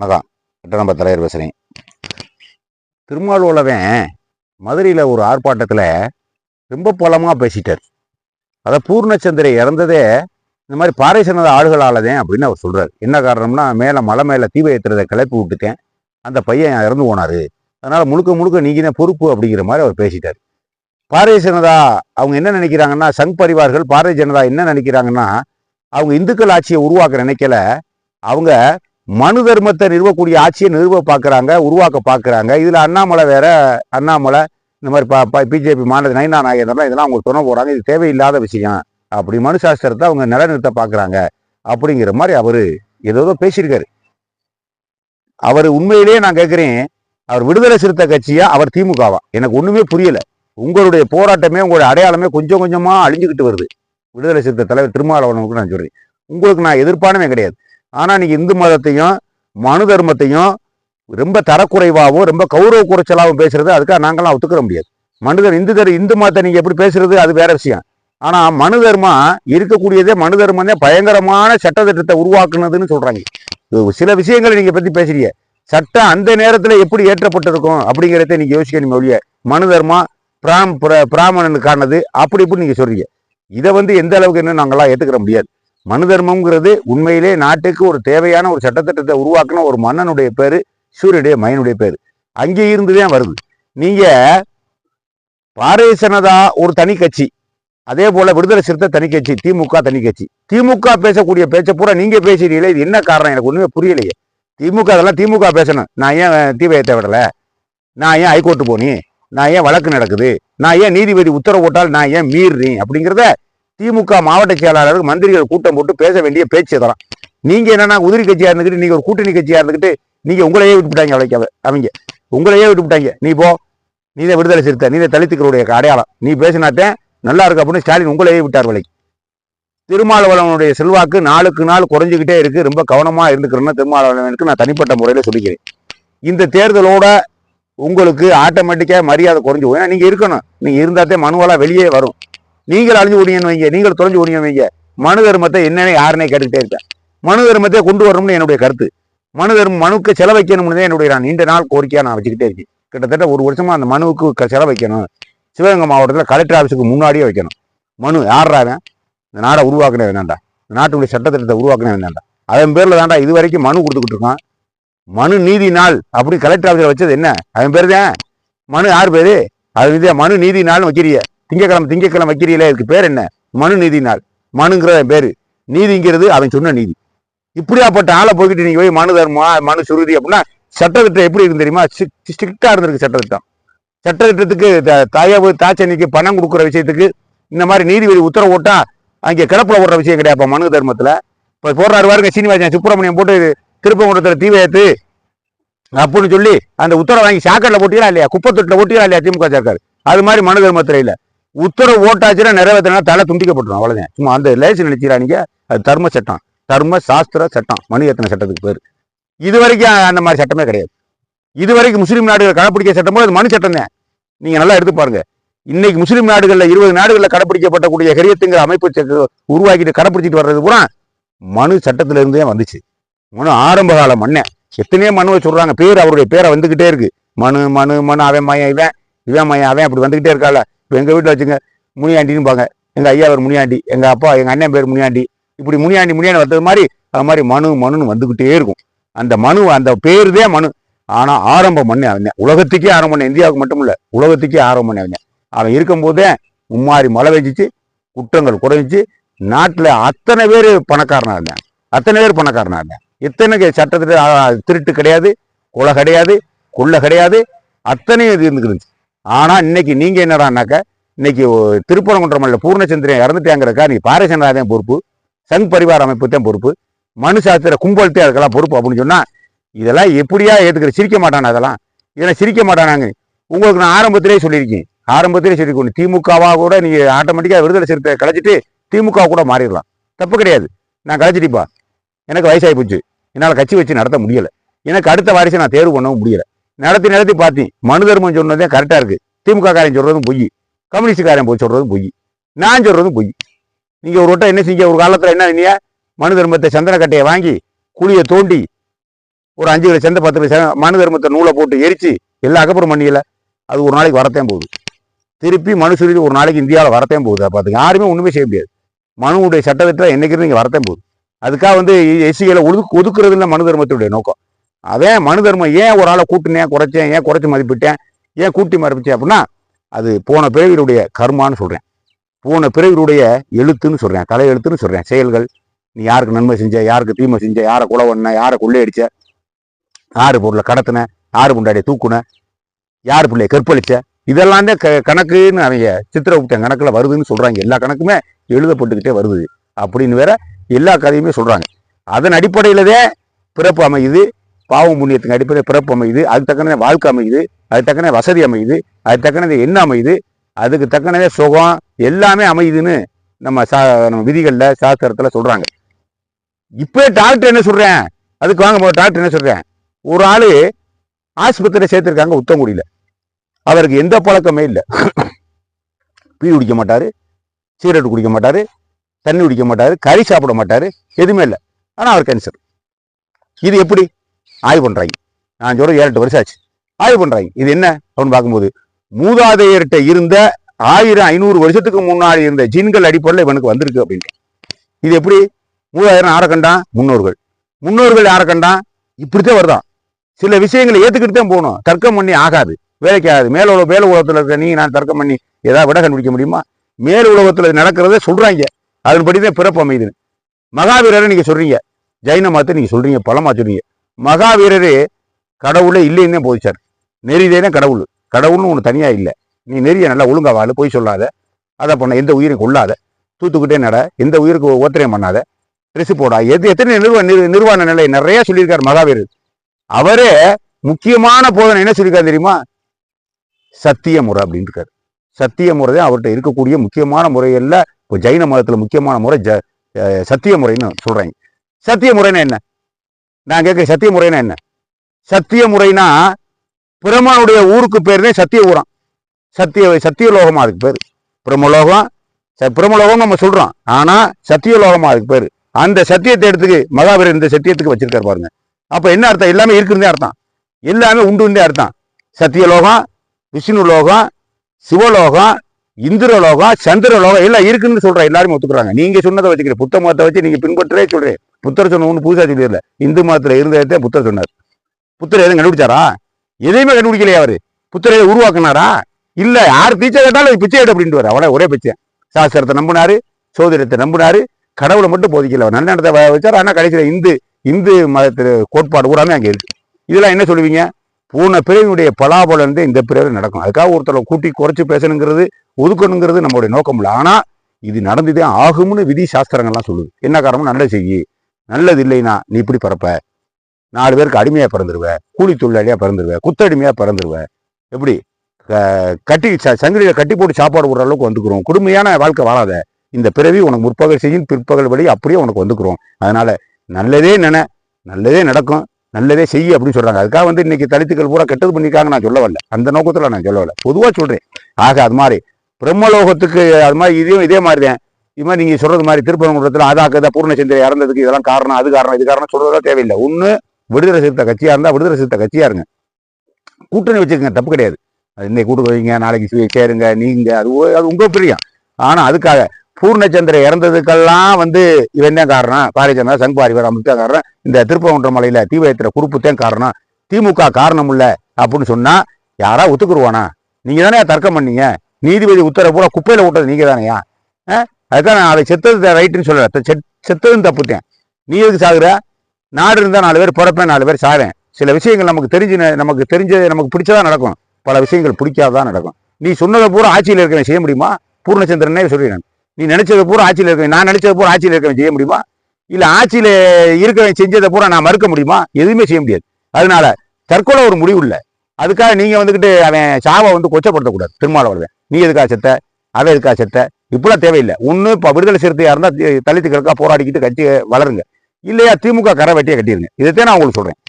வணக்கம் கட்டணம்ப தலைவர் பேசுகிறேன் திருமாவளவன் மதுரையில் ஒரு ஆர்ப்பாட்டத்தில் ரொம்ப பலமாக பேசிட்டார். அதை பூர்ணச்சந்திரை இறந்ததே இந்த மாதிரி பாறை சின்னத ஆளுகளாலதேன் அப்படின்னு அவர் சொல்கிறார் என்ன காரணம்னா மேலே மலை மேலே தீப ஏற்றுறதை கிளப்பி விட்டுட்டேன். அந்த பையன் இறந்து போனார். அதனால் முழுக்க முழுக்க நீங்க தான் பொறுப்பு அப்படிங்கிற மாதிரி அவர் பேசிட்டார். பாரதிய ஜனதா அவங்க என்ன நினைக்கிறாங்கன்னா சங் பரிவார்கள் பாரதிய ஜனதா என்ன நினைக்கிறாங்கன்னா அவங்க இந்துக்கள் ஆட்சியை உருவாக்க நினைக்கல. அவங்க மனு தர்மத்தை நிறுவக்கூடிய ஆட்சியை நிறுவ பார்க்குறாங்க உருவாக்க பார்க்குறாங்க. இதில் அண்ணாமலை வேற அண்ணாமலை இந்த மாதிரி பா பிஜேபி மாநில நைனா நாயகர்லாம் இதெல்லாம் அவங்க துணை போகிறாங்க இது தேவையில்லாத விஷயம். அப்படி மனு சாஸ்திரத்தை அவங்க நிலநிறுத்த பார்க்குறாங்க. அப்படிங்கிற மாதிரி அவர் ஏதோ பேசியிருக்காரு. அவர் உண்மையிலேயே நான் கேட்குறேன் அவர் விடுதலை சிறுத்தை கட்சியா அவர் திமுகவா? எனக்கு ஒன்றுமே புரியலை. உங்களுடைய போராட்டமே உங்களுடைய அடையாளமே கொஞ்சம் கொஞ்சமாக அழிஞ்சுக்கிட்டு வருது. விடுதலை சிறுத்தை தலைவர் திருமாவளவனுக்கு நான் சொல்கிறேன் உங்களுக்கு நான் எதிர்ப்பானவே கிடையாது. ஆனால் நீங்கள் இந்து மதத்தையும் மனு தர்மத்தையும் ரொம்ப தரக்குறைவாகவும் ரொம்ப கௌரவ குறைச்சலாகவும் பேசுறது அதுக்காக நாங்களாம் ஒத்துக்கிற முடியாது. மனிதர் இந்து தர் இந்து மதத்தை நீங்கள் எப்படி பேசுறது? அது வேற விஷயம். ஆனால் மனு தர்மம் இருக்கக்கூடியதே மனு தர்மம் தான் பயங்கரமான சட்டத்திட்டத்தை உருவாக்குனதுன்னு சொல்கிறாங்க சில விஷயங்களை நீங்கள் பற்றி பேசுறீங்க. சட்டம் அந்த நேரத்தில் எப்படி ஏற்றப்பட்டிருக்கும் அப்படிங்கிறத நீங்கள் யோசிக்கணும் ஒழிய. மனு தர்மம் பிராம் பிர- பிராமணனுக்கானது அப்படி இப்படி நீங்கள் சொல்கிறீங்க இதை வந்து எந்த அளவுக்கு என்ன நாங்களாம் ஏற்றுக்கிற முடியாது. மனு தர்மம்ங்கிறது உண்மையிலே நாட்டுக்கு ஒரு தேவையான ஒரு சட்டத்திட்டத்தை உருவாக்கின ஒரு மன்னனுடைய பேர் சூரியனுடைய மயனுடைய பேர். அங்கே இருந்துதான் வருது. நீங்கள் பாரதிய ஜனதா ஒரு தனி கட்சி அதே போல் விடுதலை சிறுத்தை தனி கட்சி திமுக தனி கட்சி. திமுக பேசக்கூடிய பேச்சை பூரா நீங்கள் பேசுறீங்களே இது என்ன காரணம்? எனக்கு ஒன்றுமே புரியலையே. திமுக அதெல்லாம் திமுக பேசணும். நான் ஏன் தீவையத்தை விடலை? நான் ஏன் ஹைகோர்ட்டு போனி நான் ஏன் வழக்கு நடக்குது? நான் ஏன் நீதிபதி உத்தரவு போட்டால் நான் ஏன் மீறுறேன் அப்படிங்கிறத திமுக மாவட்ட செயலாளருக்கு மந்திரிகள் கூட்டம் போட்டு பேச வேண்டிய பேச்சு இதெல்லாம். நீங்க என்னன்னா உதிரி கட்சியா இருந்துக்கிட்டு நீங்க ஒரு கூட்டணி கட்சியா இருந்துக்கிட்டு நீங்க உங்களையே விட்டுவிட்டாங்க அழைக்க அவங்க. உங்களையே விட்டுவிட்டாங்க நீ போ. நீ தான் விடுதலை சிறுத்தை. நீ தான் தலித்துக்களுடைய அடையாளம். நீ பேசினாத்தேன் நல்லா இருக்கு அப்படின்னு ஸ்டாலின் உங்களையே விட்டார் விலைக்கு திருமாவளவனுடைய செல்வாக்கு நாளுக்கு நாள் குறைஞ்சிக்கிட்டே இருக்கு. ரொம்ப கவனமா இருந்துக்கிறேன்னு திருமாவளவனுக்கு நான் தனிப்பட்ட முறையில் சொல்லிக்கிறேன். இந்த தேர்தலோட உங்களுக்கு ஆட்டோமேட்டிக்காக மரியாதை குறைஞ்சி போய் நீங்கள் இருக்கணும். நீங்கள் இருந்தாத்தே மனுவெல்லாம் வெளியே வரும். நீங்கள் அழிஞ்சு ஓடியன்னு வைங்க நீங்கள் தொலைஞ்சு ஓடியன்னு வைங்க. மனு தர்மத்தை என்னென்ன யாருனே கேட்டுக்கிட்டே இருக்கேன். மனு தர்மத்தை கொண்டு வரணும்னு என்னுடைய கருத்து. மனு தர்மம் மனுக்கு செலவைக்கணும்னு தான் என்னுடைய நான் நீண்ட நாள் கோரிக்கையாக நான் வச்சுக்கிட்டே இருக்கேன். கிட்டத்தட்ட ஒரு வருஷமாக அந்த மனுவுக்கு செலவைக்கணும். சிவகங்கை மாவட்டத்தில் கலெக்டர் ஆஃபீஸுக்கு முன்னாடியே வைக்கணும். மனு யார்றாவன் இந்த நாடை உருவாக்கினே வேணாண்டா இந்த நாட்டுடைய சட்டத்திட்டத்தை உருவாக்கினே வேணாண்டா அதன் பேரில் தாண்டா இது வரைக்கும் மனு கொடுத்துக்கிட்டு இருக்கான். மனு நீதி நாள் அப்படி கலெக்டர் ஆஃபீஸில் வச்சது என்ன? அவன் பேர் தான். மனு யார் பேர்? அது இது மனு நீதி நாள்னு வைக்கிறிய. திங்கக்கிழமை திங்கக்கிழமை வைக்கிறீங்களே இதுக்கு பேர் என்ன? மனு நீதி நாள் மனுங்கிற பேர். நீதிங்கிறது அவன் சொன்ன நீதி. இப்படியாப்பட்ட ஆளை போய்கிட்டு நீங்கள் போய் மனு தர்மா மனு சுருதி அப்படின்னா சட்டத்திட்டம் எப்படி இருக்கு தெரியுமா? ஸ்ட்ரிக்டாக இருந்திருக்கு சட்டத்திட்டம். சட்டத்திட்டத்துக்கு த- தயவு தாச்சனிக்கு பணம் கொடுக்குற விஷயத்துக்கு இந்த மாதிரி நீதிபதி உத்தரவு போட்டா அங்கே கிடப்பில் போடுற விஷயம் கிடையாது மனு தர்மத்தில். இப்போ போடுறாரு பாருங்க சீனிவாசன் சுப்பிரமணியம் போட்டு திருப்பங்குன்றத்துல தீ வைத்து அப்படின்னு சொல்லி அந்த உத்தரவை வாங்கி சாக்கடையில போட்டீங்களா இல்லையா? குப்பத்தொட்டில் போட்டீங்களா இல்லையா? திமுக சேர்க்காரு. அது மாதிரி மனு தர்மத்துறையில். உத்தரவு ஓட்டாச்சுன்னா நிறைவேற்றினா தலை துண்டிக்கப்பட்டுரும் அவ்வளோதான் சும்மா அந்த லேசு நினைச்சீரா அது தர்ம சட்டம். தர்ம சாஸ்திர சட்டம். மணி எத்தனை சட்டத்துக்கு பேர். இது வரைக்கும் அந்த மாதிரி சட்டமே கிடையாது. இது வரைக்கும் முஸ்லீம் நாடுகள் கடைப்பிடிக்க சட்டம் போது அது மனு சட்டம் தான். நீங்கள் நல்லா எடுத்து பாருங்க. இன்னைக்கு முஸ்லீம் நாடுகளில் இருபது நாடுகளில் கடைப்பிடிக்கப்பட்டக்கூடிய ஹரியத்துங்கிற அமைப்பு உருவாக்கிட்டு கடைப்பிடிச்சிட்டு வர்றது பூரா மனு சட்டத்திலிருந்தே வந்துச்சு. மனு ஆரம்ப கால மண்ணே எத்தனையோ மனுவை சொல்கிறாங்க பேர் அவருடைய பேரை வந்துக்கிட்டே இருக்கு. மனு மனு மனு அவன் மயன் இவன் இவன் மயன் அவன் அப்படி வந்துக்கிட்டே இருக்கால. இப்போ எங்கள் வீட்டில் வச்சுங்க முனியாண்டின்னு பாங்க எங்கள் ஐயா பேர் முனியாண்டி எங்கள் அப்பா எங்கள் அண்ணன் பேர் முனியாண்டி. இப்படி முனியாண்டி முனியாண்டி வந்தது மாதிரி அது மாதிரி மனு மனுன்னு வந்துக்கிட்டே இருக்கும். அந்த மனு அந்த பேருதே மனு. ஆனால் ஆரம்ப மண்ணு அவன் உலகத்துக்கே ஆரம்ப மண்ணு இந்தியாவுக்கு மட்டும் இல்லை உலகத்துக்கே ஆரம்ப மண்ணு அவன் அவன் இருக்கும்போதே மும்மாரி மழை பெஞ்சிச்சு குற்றங்கள் குறைஞ்சிச்சு. நாட்டில் அத்தனை பேர் பணக்காரனாக இருந்தாங்க. அத்தனை பேர் பணக்காரனாக இருந்தாங்க. இத்தனை சட்டத்துல திருட்டு கிடையாது கொலை கிடையாது கொள்ளை கிடையாது. அத்தனையும் இது இருந்துக்கிருந்துச்சு ஆனால் இன்னைக்கு நீங்கள் என்னடான்னாக்க இன்னைக்கு ஒ- திருப்பரங்குன்றமல்ல பூர்ணச்சந்திரன் இறந்துட்டாங்கிறக்கா நீ பாரசேனா தான் பொறுப்பு சங் பரிவார அமைப்பு தான் பொறுப்பு மனு சாஸ்திர கும்பல்தே அதுக்கெல்லாம் பொறுப்பு அப்படின்னு சொன்னால் இதெல்லாம் எப்படியா ஏற்றுக்கிற சிரிக்க மாட்டானா அதெல்லாம்? இதெல்லாம் சிரிக்க மாட்டானாங்க. உங்களுக்கு நான் ஆரம்பத்திலே சொல்லியிருக்கேன். ஆரம்பத்திலே சொல்லியிருக்கணும் திமுகவாக கூட நீங்கள் ஆட்டோமேட்டிக்காக விடுதலை சிறுத்தை கலைச்சிட்டு திமுக கூட மாறிடலாம். தப்பு கிடையாது. நான் கலைச்சிட்டிப்பா எனக்கு வயசாகி போச்சு என்னால் கட்சி வச்சு நடத்த முடியல. எனக்கு அடுத்த வாரிசை நான் தேர்வு பண்ணவும் முடியலை. நடத்தி நடத்தி பார்த்தேன் மனு தர்மம் சொன்னதே கரெக்டாக இருக்குது திமுக காரன் சொல்றதும் பொய். கம்யூனிஸ்ட் காரன் போய் சொல்கிறதும் பொய். நான் சொல்கிறதும் பொய். நீங்கள் ஒரு வட்டம் என்ன செஞ்சீங்க? ஒரு காலத்தில் என்ன பண்ணீங்க மனு தர்மத்தை சந்தனக்கட்டையை வாங்கி குழியை தோண்டி ஒரு அஞ்சு கிலோ சந்தை பத்து கிலோ மனு தர்மத்தை நூலை போட்டு எரித்து எல்லா அகப்புறம் பண்ணியல. அது ஒரு நாளைக்கு வரத்தான் போகுது. திருப்பி மனு சொல்லி ஒரு நாளைக்கு இந்தியாவில் வரத்தான் போகுது. பார்த்துங்க யாருமே ஒன்றுமே செய்ய முடியாது. மனுவுடைய சட்டத்திட்டம் என்னைக்கு இங்கே வரத்தான் போகுது. அதுக்காக வந்து எஸ்சிகளை ஒதுக்கு ஒதுக்குறது இல்லை மனு தர்மத்துடைய நோக்கம். அதே மனு தர்மம் ஏன் ஒரு ஆளை கூட்டினேன் குறைச்சேன் ஏன் குறைச்சி மதிப்பிட்டேன் ஏன் கூட்டி மதிப்பிச்சேன் அப்படின்னா அது போன பிறவியுடைய கர்மான்னு சொல்கிறேன் போன பிறவியுடைய எழுத்துன்னு சொல்கிறேன் தலை எழுத்துன்னு சொல்கிறேன் செயல்கள் நீ யாருக்கு நன்மை செஞ்ச யாருக்கு தீமை செஞ்ச யாரை கொலை பண்ண யாரை கொள்ளையடிச்ச யார் பொருளை கடத்தின யார் முண்டாடிய தூக்குன யார் பிள்ளைய கற்பழிச்ச இதெல்லாம் தான் க- கணக்குன்னு அவங்க சித்திரகுப்தன் கணக்கில் வருதுன்னு சொல்கிறாங்க எல்லா கணக்குமே எழுதப்பட்டுக்கிட்டே வருது. அப்படின்னு வேற எல்லா கதையுமே சொல்கிறாங்க அதன் அடிப்படையிலதே பிறப்பு அமையுது. பாவம் புண்ணியத்துக்கு அடிப்படையில் பிறப்பு அமையுது அதுக்கு தக்கன வாழ்க்கை அமையுது அதுக்கு தக்கன வசதி அமையுது அதுக்கு தக்கனது என்ன அமையுது அதுக்கு தக்கனதே சுகம் எல்லாமே அமையுதுன்னு நம்ம சா நம்ம விதிகளில் சாஸ்திரத்தில் சொல்கிறாங்க இப்போ டாக்டர் என்ன சொல்கிறேன் அதுக்கு வாங்க டாக்டர் என்ன சொல்கிறேன் ஒரு ஆள் ஆஸ்பத்திரியில் சேர்த்துருக்காங்க உத்தங்குடியில் அவருக்கு எந்த பழக்கமே இல்லை. பீ குடிக்க மாட்டார் சிகரெட் குடிக்க மாட்டார் தண்ணி குடிக்க மாட்டார் கறி சாப்பிட மாட்டார் எதுவுமே இல்லை. ஆனால் அவர் கேன்சர் இது எப்படி? ஆய்வு பண்றாங்க. நான் சொல்ற ஏழு எட்டு வருஷம் ஆச்சு. ஆய்வு பண்றாங்க. இது என்ன? அப்படின்னு பார்க்கும்போது மூதாதையர்கிட்ட இருந்த ஆயிரம் ஐநூறு வருஷத்துக்கு முன்னாடி இருந்த ஜீன்கள் அடிப்படையில் இவனுக்கு வந்திருக்கு அப்படின்ட்டு. இது எப்படி? மூதாயிரம் யாரை முன்னோர்கள். முன்னோர்கள் யாரை கண்டான்? இப்படித்தான் வருதான். சில விஷயங்களை ஏத்துக்கிட்டு தான் போகணும். தர்க்கம் பண்ணி ஆகாது. வேலைக்கு ஆகாது. மேல உலக மேல உலகத்தில் இருக்க நீ நான் தர்க்கம் பண்ணி ஏதாவது விட கண்டுபிடிக்க முடியுமா? மேல் உலகத்தில் நடக்கிறத சொல்றாங்க. அதன்படிதான் பிறப்பு அமைதுன்னு. மகாவீரரை நீங்க சொல்றீங்க. ஜைன மதத்தை நீங்க சொல்றீங்க. பலமா சொல்றீங்க. மகாவீரர் கடவுளே இல்லைன்னு தான் போதிச்சார். நெறிதேனே கடவுள். கடவுள்னு ஒன்று தனியாக இல்லை. நீ நெறியை நல்லா ஒழுங்கா வாழு போய் சொல்லாத. அதை பண்ண எந்த உயிரையும் கொள்ளாத தூத்துக்கிட்டே நட. எந்த உயிருக்கு ஓத்திரையும் பண்ணாத. ட்ரெஸ் போடா. எது எத்தனை நிறுவ நிர்வாண நிலை நிறைய சொல்லியிருக்காரு மகாவீரர். அவரே முக்கியமான போதனை என்ன சொல்லியிருக்காரு தெரியுமா? சத்திய முறை அப்படின்னு இருக்காரு சத்திய முறை தான் அவர்கிட்ட இருக்கக்கூடிய முக்கியமான முறையில் இப்போ ஜைன மதத்தில் முக்கியமான முறை ஜ சத்திய முறைன்னு சொல்கிறாங்க சத்திய முறைன்னா என்ன? நான் கேட்க சத்திய முறைனா என்ன? சத்திய முறைனா பிரம்மனுடைய ஊருக்கு பேருனே சத்திய ஊரம் சத்திய சத்தியலோகமா அதுக்கு பேர். பிரம்மலோகம் ச- பிரம்மலோகம் நம்ம சொல்றோம். ஆனா சத்தியலோகமா அதுக்கு பேர். அந்த சத்தியத்தை எடுத்துக்கு மகாவீரர் இந்த சத்தியத்துக்கு வச்சிருக்காரு பாருங்க. அப்ப என்ன அர்த்தம்? எல்லாமே இருக்குன்னே அர்த்தம். எல்லாமே உண்டுந்தே அர்த்தம். சத்தியலோகம் விஷ்ணு லோகம் சிவலோகம் இந்திரலோகம் சந்திரலோகம் எல்லாம் இருக்குன்னு சொல்ற எல்லாருமே ஒத்துக்குறாங்க. நீங்க சொன்னதை வச்சுக்கிறேன் புத்த மதத்தை வச்சு நீங்க பின்பற்றே சொல்றேன் புத்தர் சொன்ன ஒண்ணு புதுசா சொல்லிடல இந்து மதத்துல இருந்ததே புத்தர் சொன்னார். புத்தர் எதுவும் கண்டுபிடிச்சாரா? எதையுமே கண்டுபிடிக்கலையா அவரு. புத்தர் எதை உருவாக்குனாரா? இல்ல. யார் பிச்சை கேட்டாலும் பிச்சை எடு அப்படின்ட்டு அவனே ஒரே பிச்சை. சாஸ்திரத்தை நம்பினாரு சோதரத்தை நம்பினாரு. கடவுளை மட்டும் போதிக்கல அவர். நல்ல இடத்தை வச்சார். ஆனா கடைசியில் இந்து இந்து மதத்து கோட்பாடு கூடாமே அங்கே இருக்கு. இதெல்லாம் என்ன சொல்லுவீங்க? பூன பிறவியுடைய பலாபலம் இந்த பிறவி நடக்கும். அதுக்காக ஒருத்தரை கூட்டி குறைச்சி பேசணுங்கிறது ஒதுக்கணுங்கிறது நம்மளுடைய நோக்கம் இல்லை ஆனால் இது நடந்துதே ஆகும்னு விதி சாஸ்திரங்கள்லாம் சொல்லுது. என்ன காரணம்? நல்லது செய்யி? நல்லது இல்லைன்னா நீ இப்படி பிறப்ப? நாலு பேருக்கு அடிமையாக பிறந்துருவ. கூலி தொழிலாளியாக பிறந்துருவேன் குத்தடிமையாக பிறந்துருவேன் எப்படி? க- கட்டி ச- சங்கிலியில கட்டி போட்டு சாப்பாடு விடுற அளவுக்கு வந்துக்கிறோம். கொடுமையான வாழ்க்கை வாழாத இந்த பிறவி உனக்கு முற்பகல் செய்யும் பிற்பகல் வழி அப்படியே உனக்கு வந்துக்கிறோம். அதனால நல்லதே நினை நல்லதே நடக்கும் நல்லதே செய்ய அப்படின்னு சொல்றாங்க. அதுக்காக வந்து இன்னைக்கு தலித்துக்கள் பூரா கெட்டது பண்ணிருக்காங்க நான் சொல்ல வரல அந்த நோக்கத்தில் நான் சொல்ல வரல பொதுவாக சொல்றேன். ஆக அது மாதிரி பிரம்மலோகத்துக்கு அது மாதிரி இதையும் இதே மாதிரி தான் இது மாதிரி நீங்கள் சொல்கிறது மாதிரி திருப்பரங்குன்றத்துல அதாக்குதா பூர்ணச்சந்திரன் இறந்ததுக்கு இதெல்லாம் காரணம் அது காரணம் இது காரணம் சொல்கிறதெல்லாம் தேவையில்லை. ஒன்று விடுதலை சிறுத்தை கட்சியாக இருந்தால் விடுதலை சிறுத்தை கட்சியாக இருங்க. கூட்டணி வச்சுக்கோங்க தப்பு கிடையாது. அது இன்னைக்கு கூட்டு வைங்க நாளைக்கு சேருங்க நீங்கள் அது அது உங்கள் பிரியம். ஆனால் அதுக்காக பூர்ணச்சந்திர இறந்ததுக்கெல்லாம் வந்து இவன் தான் காரணம். பாரிச்சந்திரன் சங்பாரிவர் அமிர்தா காரணம். இந்த திருப்பரங்குன்ற மலையில் தீவிரத்தில் வைத்திர குறுப்புத்தான் காரணம். திமுக காரணம் இல்லை அப்படின்னு சொன்னால் யாரா ஒத்துக்குருவானா? நீங்கள் தானே தர்க்கம் பண்ணீங்க. நீதிபதி உத்தரவு பூரா குப்பையில் விட்டது நீங்க தானையா அதுதான் நான் அதை செத்தது ரைட்டுன்னு சொல்லலை. செத்- செத்ததுன்னு தப்புட்டேன் நீ எதுக்கு சாகுற? நாடு இருந்தால் நாலு பேர் பிறப்பேன் நாலு பேர் சாகிறேன் சில விஷயங்கள் நமக்கு தெரிஞ்சு நமக்கு தெரிஞ்சது நமக்கு பிடிச்சதா நடக்கும் பல விஷயங்கள் பிடிக்காதான் நடக்கும். நீ சொன்னதை பூரா ஆட்சியில் இருக்கவன் செய்ய முடியுமா? பூர்ணச்சந்திரனே சொல்லிடுறேன் நீ நினைச்சதை பூரா ஆட்சியில் இருக்கவன் நான் நினைச்சதை பூரா ஆட்சியில் இருக்கவன் செய்ய முடியுமா? இல்லை ஆட்சியில் இருக்கவன் செஞ்சதை பூரா நான் மறுக்க முடியுமா? எதுவுமே செய்ய முடியாது. அதனால தற்கொலை ஒரு முடிவு இல்லை. அதுக்காக நீங்கள் வந்துக்கிட்டு அவன் சாவை வந்து கொச்சப்படுத்தக்கூடாது. திருமாவளவன் நீ எதுக்கா செத்த? அவன் எதுக்காக செத்த? இப்படிலாம் தேவையில்லை. ஒன்று இப்போ விடுதலை சிறுத்தையாக இருந்தால் தி- போராடிக்கிட்டு கட்டி வளருங்க. இல்லையா திமுக கரை வெட்டியாக கட்டிடுங்க இதைத்தான் நான் உங்களுக்கு சொல்கிறேன்